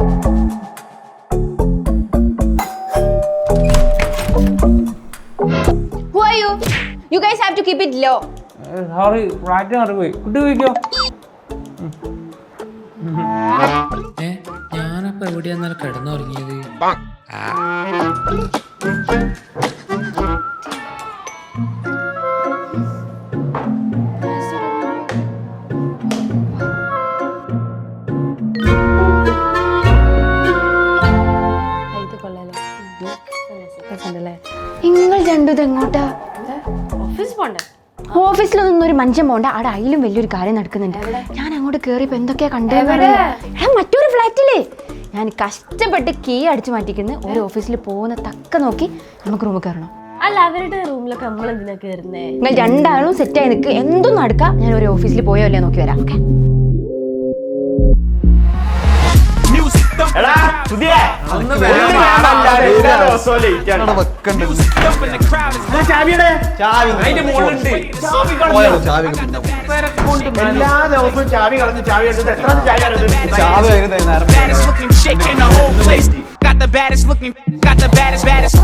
Who are you? You guys have to keep it low. Sorry flat മാറിപ്പോയി കുട്ടി പോയിക്കോ. ഏ ഞാനപ്പോ എവിടെയാ ഇന്നലെ കിടന്നുറങ്ങിയത്? രസമുണ്ടല്ലേ നിങ്ങൾ രണ്ടും ഇത് എങ്ങോട്ടാ? ഓഫീസ് പോണ്ടേ? ഓഫീസിലൊന്നും ഒരു മനുഷ്യൻ പോണ്ട. അവിടെ അതിലും വലിയൊരു കാര്യം നടക്കുന്നുണ്ട്. ഞാൻ അങ്ങോട്ട് കയറിയപ്പോ എന്തൊക്കെയാ കണ്ടേ മറ്റൊരു ഫ്ലാറ്റിലേ. ഞാൻ കഷ്ടപ്പെട്ട് കീ അടിച്ചു മാറ്റിക്കുന്നു ഒരു ഓഫീസിൽ പോകുന്ന തക്ക നോക്കി നമുക്ക് റൂമിൽ കയറണം. അല്ല അവരുടെ റൂമിലൊക്കെ നമ്മൾ എന്തിനാ കയറുന്നേ നിങ്ങൾ രണ്ടാളും സെറ്റായി നിൽക്കുക എന്തും നടക്കാം. ഞാൻ ഒരു ഓഫീസിൽ പോയോ അല്ലേ നോക്കി വരാം. ഓക്കെ? എല്ലാ ദിവസവും ചാവി കളഞ്ഞ് ചാവി എടുത്തിട്ട് എത്ര ചാവി. Got the baddest looking, got the baddest, baddest.